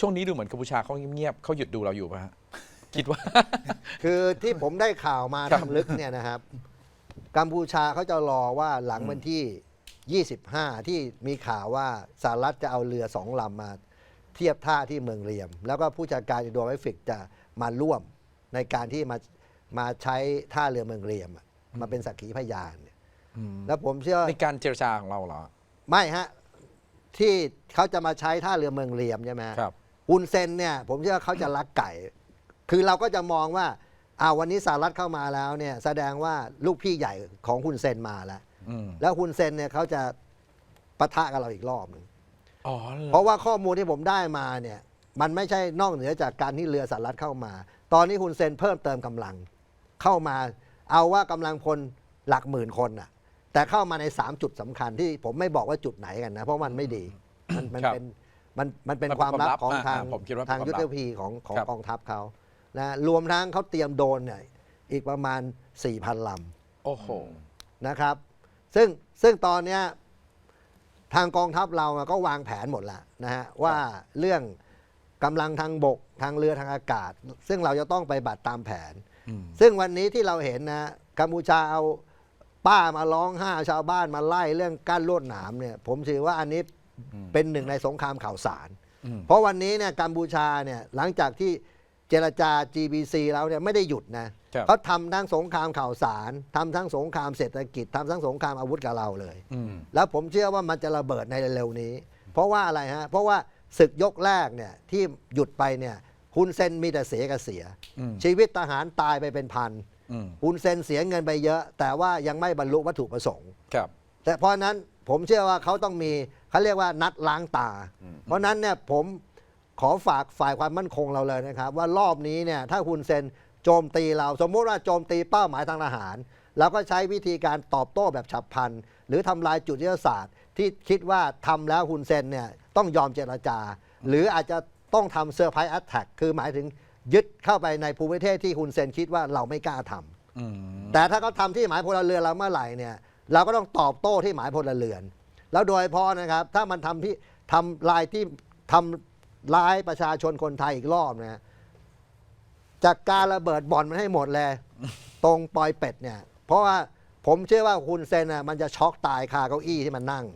ช่วงนี้ดูเหมือนกัมพูชาเขาเงียบๆเขาหยุดดูเราอยู่ป่ะฮะคิดว่า คือที่ผมได้ข่าวมาครับ ทำลึกเนี่ยนะครับ กัมพูชาเขาจะรอว่าหลังวันที่ 25 ที่มีข่าวว่าสหรัฐจะเอาเรือสองลำมาเทียบท่าที่เมืองเรียม แล้วก็ผู้จัดการอินโดแปซิฟิกจะมาร่วมในการที่มามาใช้ท่าเรือเมืองเรียมอะมาเป็นสักขีพยานเนี่ยแล้วผมเชื่อ ในการเจรจาของเราเหรอ ไม่ฮะ ที่เขาจะมาใช้ท่าเรือเมืองเรียมใช่ไหมฮะครับ ฮุนเซนเนี่ยผมเชื่อว่าเขาจะรักไก่ คือเราก็จะมองว่าอ้าววันนี้สหรัฐเข้ามาแล้วเนี่ยแสดงว่าลูกพี่ใหญ่ของฮุนเซนมาแล้ว อืมแล้วฮุนเซนเนี่ยเขาจะปะทะกับเราอีกรอบหนึ่ง อ๋อเหรเพอราะว่าข้อมูลที่ผมได้มาเนี่ย มันไม่ใช่นอกเหนือจากการที่เรือสหรัฐเข้ามา ตอนนี้ฮุนเซนเพิ่มเติมกำลังเข้ามา เอาว่ากำลังพลหลักหมื่นคนน่ะ แต่เข้ามาใน 3 จุดสำคัญที่ผมไม่บอกว่าจุดไหนกันนะ เพราะมันไม่ดี มันมันเป็น มันมันเป็นความลับของทางผมคิดว่าทางเป็นยุทควธมลับวิธีของของครับ กองทัพเขานะรวมทั้งเขาเตรียมโดรนเนี่ยอีกประมาณ 4,000ลำโอ้โหนะครับ ซึ่งซึ่งตอนเนี้ยทางกองทัพเราอะก็วางแผนหมดแล้วนะฮะว่าเรื่องกำลังทางบกทางเรือทางอากาศ ซึ่งเราจะต้องไปบัตรตามแผน อืม ซึ่งวันนี้ที่เราเห็นนะกัมพูชาเอาป้ามาร้องห้าชาวบ้านมาไล่เรื่องกั้นลวดหนามเนี่ย ผมถือว่าอันนี้ เป็นหนึ่งในสงครามข่าวสารอืมเพราะวันนี้เนี่ยกัมพูชาเนี่ยหลังจากที่เจรจา GBC แล้วเนี่ยไม่ได้หยุดนะครับเขาทำทั้งสงครามข่าวสารทำทั้งสงครามเศรษฐกิจทำทั้งสงครามอาวุธกับเราเลยอืมแล้วผมเชื่อว่ามันจะระเบิดในเร็วๆนี้ เพราะว่าอะไรฮะเพราะว่าศึกยกแรกเนี่ยที่หยุดไปเนี่ยฮุนเซนมีแต่เสียกับเสียอืมชีวิตทหารตายไปเป็นพันอืมฮุนเซนเสียเงินไปเยอะ แต่ว่ายังไม่บรรลุวัตถุประสงค์ครับแต่เพราะฉะนั้นผมเชื่อว่าเขาต้องมี เขาเรียกว่านัดล้างตา เพราะฉะนั้นเนี่ยผมขอฝากฝ่ายความมั่นคงเราเลยนะครับ ว่ารอบนี้เนี่ยถ้าฮุนเซนโจมตีเราสมมุติว่าโจมตีเป้าหมายทางทหารเราก็ใช้วิธีการตอบโต้แบบฉับพลัน หรือทำลายจุดยุทธศาสตร์ ที่คิดว่าทำแล้วฮุนเซนเนี่ยต้องยอมเจรจา หรืออาจจะต้องทำเซอร์ไพรส์แอตแทกคือหมายถึงยึดเข้าไปในภูมิประเทศที่ฮุนเซนคิดว่าเราไม่กล้าทำอืมแต่ถ้าเขาทำที่หมายพลเรือนเราเมื่อไหร่เนี่ยเราก็ต้องตอบโต้ที่หมายพลเรือน แล้วโดยพอนะครับ ถ้ามันทำที่ทำลายที่ทำร้ายประชาชนคนไทยอีกรอบนะจากการระเบิดบ่อนมันให้หมดเลย ตรงปอยเป็ดเนี่ย เพราะว่าผมเชื่อว่าคุณเซนน่ะมันจะช็อกตายคาเก้าอี้ที่มันนั่ง